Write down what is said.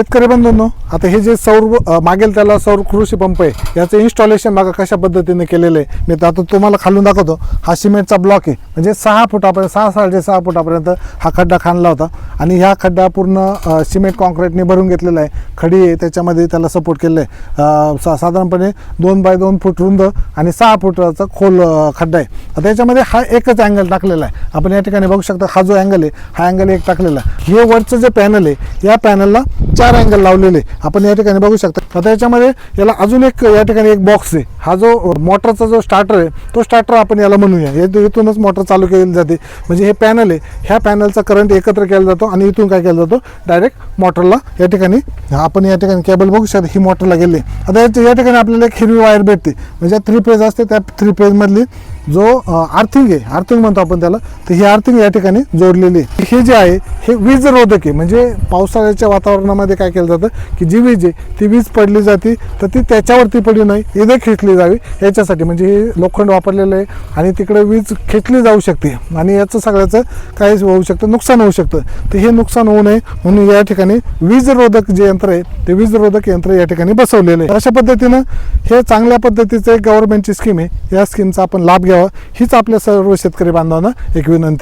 शेतकरी बंधूंनो आता हे जे सौर मागेल त्याला सौर कृषी पंप आहे याचं इन्स्टॉलेशन बघा कशा पद्धतीने केलेलं आहे मी तर आता तुम्हाला खालून दाखवतो. हा सिमेंटचा ब्लॉक आहे म्हणजे सहा फुटापर्यंत सहा साडे सहा फुटापर्यंत हा खड्डा खाणला होता. आणि ह्या खड्डा पूर्ण सिमेंट कॉन्क्रीटने भरून घेतलेला आहे. खडी आहे त्याच्यामध्ये त्याला सपोर्ट केलेला आहे. सा साधारणपणे दोन बाय दोन फूट रुंद आणि सहा फुटाचा खोल खड्डा आहे. आता याच्यामध्ये हा एकच अँगल टाकलेला आहे. आपण या ठिकाणी बघू शकता हा जो अँगल आहे हा अँगल एक टाकलेला हे वरचं जे पॅनल आहे या पॅनलला चार अँगल लावलेले आहे. आपण या ठिकाणी बघू शकता. आता याच्यामध्ये याला अजून एक या ठिकाणी एक बॉक्स आहे. हा जो मोटरचा जो स्टार्टर आहे तो स्टार्टर आपण याला म्हणूया. या इथूनच मोटर चालू केली जाते. म्हणजे हे पॅनल आहे. ह्या पॅनलचा करंट एकत्र केला जातो आणि इथून काय केला जातो? डायरेक्ट मोटरला या ठिकाणी आपण या ठिकाणी केबल बघू शकतो ही मोटरला गेली आता याच्या- या ठिकाणी आपल्याला एक हिरवी वायर भेटते. म्हणजे थ्री फेज असते त्या थ्री फेजमधली जो आर्थिंग आहे आर्थिंग म्हणतो आपण त्याला तर ही आर्थिंग या ठिकाणी जोडलेली आहे. हे जे आहे हे वीज रोधक आहे. म्हणजे पावसाळ्याच्या वातावरणामध्ये काय केलं जातं की जी वीज आहे ती वीज पडली जाते तर ती त्याच्यावरती पडली नाही. इथे खेचली जावी याच्यासाठी म्हणजे हे लोखंड वापरलेलं आहे आणि तिकडे वीज खेचली जाऊ शकते. आणि याचं सगळ्याचं काय होऊ शकतं नुकसान होऊ शकतं. तर हे नुकसान होऊ नये म्हणून या ठिकाणी वीज रोधक जे यंत्र आहे ते वीज रोधक यंत्र या ठिकाणी बसवलेलं आहे. अशा पद्धतीनं हे चांगल्या पद्धतीचं एक गव्हर्नमेंटची स्कीम आहे. या स्कीमचा आपण लाभ घ्यावा. हीच आपल्या सर्व शेतकरी बांधवांना एक विनंती.